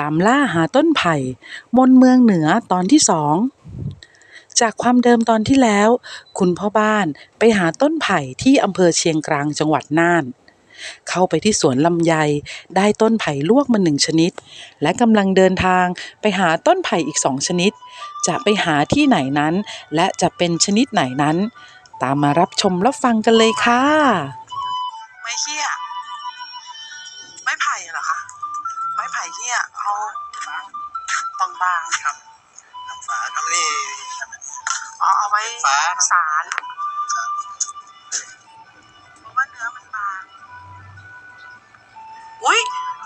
ตามล่าหาต้นไผ่ มนเมืองเหนือตอนที่สอง จากความเดิมตอนที่แล้ว คุณพ่อบ้านไปหาต้นไผ่ที่อำเภอเชียงกลางจังหวัดน่าน เข้าไปที่สวนลำไยได้ต้นไผ่ลวกมาหนึ่งชนิด และกำลังเดินทางไปหาต้นไผ่อีกสองชนิด จะไปหาที่ไหนนั้น และจะเป็นชนิดไหนนั้น ตามมารับชมรับฟังกันเลยค่ะ ไม้เหี้ย เหี้ยเอาบางบางๆครับฝาทำนี่อ๋อเอาไว้ฝา สารเพราะว่าเนื้อมันบางอุ้ย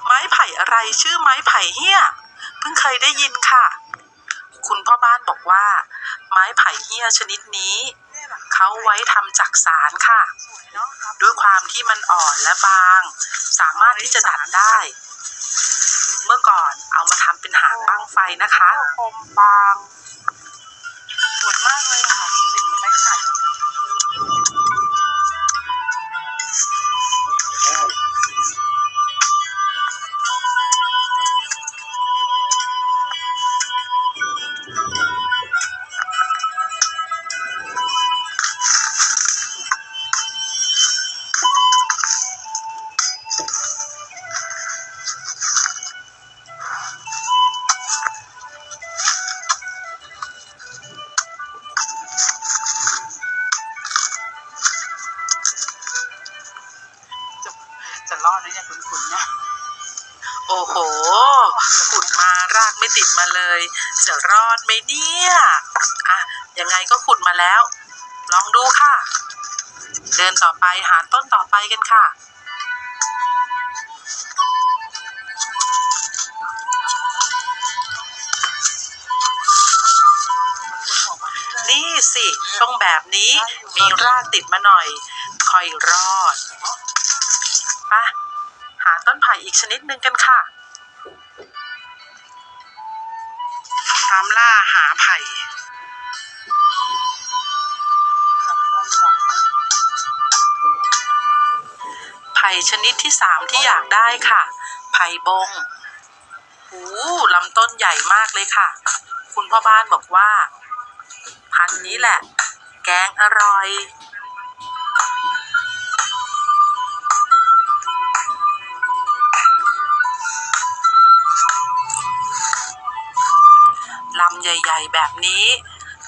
ไม้ไผ่อะไรชื่อไม้ไผ่เหี้ยเพิ่งเคยได้ยินค่ะ คุณพ่อบ้านบอกว่า ไม้ไผ่เหี้ยชนิดนี้เขาไว้ทำจักสารค่ะด้วยความที่มันอ่อนและบาง สามารถที่จะดัดได้เมื่อก่อนเอามาทำเป็นหางบ้างไฟนะคะ คมบางสวยมากเลยค่ะ รอดหรือยังคุณๆเนี่ยโอ้โหขุดมารากไม่ติดมาเลย จะรอดไหมเนี่ยอะยังไงก็ขุดมาแล้ว ลองดูค่ะ เดินต่อไปหาต้นต่อไปกันค่ะ นี่สิต้องแบบนี้มีรากติดมาหน่อยค่อยรอด ไปหาต้นไผ่อีกชนิดหนึ่งกันค่ะ ตามล่าหาไผ่ไผ่ชนิดที่สามที่อยากได้ค่ะ ไผ่บงหูลำต้นใหญ่มากเลยค่ะ คุณพ่อบ้านบอกว่า พันนี้แหละ แกงอร่อย หญ่ๆแบบนี้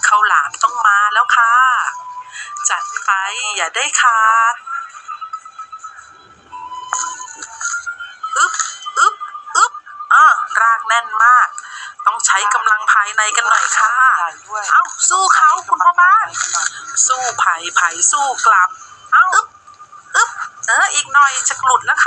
ข้าวหลามต้องมาแล้วค่ะ จัดไปอย่าได้ขาดอึ๊บอึ๊บอึ๊บอ่ารากแน่นมาก ต้องใช้กำลังภายในกันหน่อยค่ะ เอ้า สู้เขาคุณพ่อบ้าน สู้ไผ่ไผ่สู้กลับ เอ้าอึ๊บอึ๊บเอออีกหน่อยจะหลุดแล้ว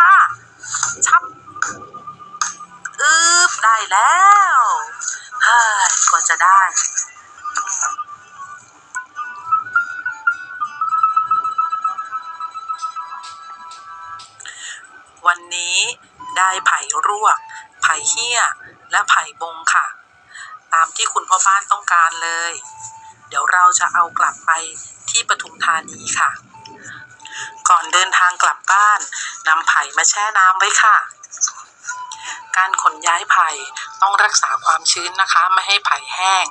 ได้ไผ่รวก ไผ่เหี้ย และไผ่บงค่ะ ตามที่คุณพ่อบ้านต้องการเลย เดี๋ยวเราจะเอากลับไปที่ปทุมธานีค่ะ ก่อนเดินทางกลับบ้านนำไผ่มาแช่น้ำไว้ค่ะ การขนย้ายไผ่ต้องรักษาความชื้นนะคะ ไม่ให้ไผ่แห้ง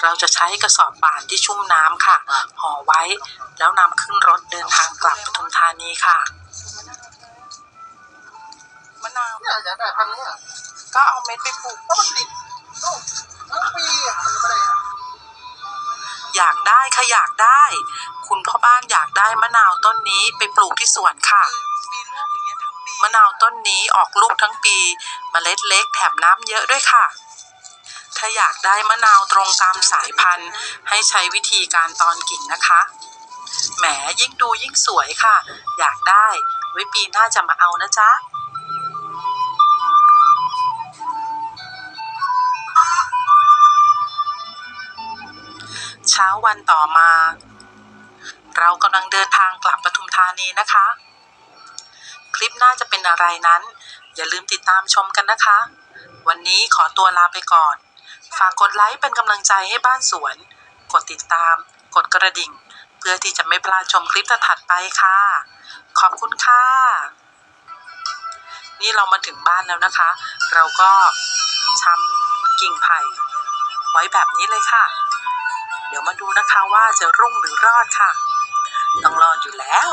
เราจะใช้กระสอบป่านที่ชุ่มน้ำค่ะ ห่อไว้ แล้วนำขึ้นรถเดินทางกลับปทุมธานีค่ะมะ นาวเนี่ยอยากได้พันธุ์เนี้ยก็เอาเม็ดไปปลูกแล้วมันติดลูกทั้งปีอะมันไม่ได้อะอยากได้ค่ะอยากได้ คุณพ่อบ้านอยากได้มะนาวต้นนี้ไปปลูกที่สวนค่ะ มีลูกอย่างเงี้ยทั้งปีมะนาวต้นนี้ออกลูกทั้งปีเมล็ดเล็กแถมน้ำเยอะด้วยค่ะ ถ้าอยากได้มะนาวตรงตามสายพันธุ์ ให้ใช้วิธีการตอนกิ่งนะคะ แหมยิ่งดูยิ่งสวยค่ะ อยากได้ ไว้ปีหน้าจะมาเอานะจ๊ะ วันต่อมา เรากำลังเดินทางกลับปทุมธานีนะคะ คลิปหน้าจะเป็นอะไรนั้น อย่าลืมติดตามชมกันนะคะ วันนี้ขอตัวลาไปก่อน ฝากกดไลค์เป็นกำลังใจให้บ้านสวน กดติดตาม กดกระดิ่ง เพื่อที่จะไม่พลาดชมคลิปถัดไปค่ะ ขอบคุณค่ะ นี่เรามาถึงบ้านแล้วนะคะ เราก็ชำกิ่งไผ่ไว้แบบนี้เลยค่ะ เดี๋ยวมาดูนะคะว่าจะรุ่งหรือรอดค่ะ ต้องรอดอยู่แล้ว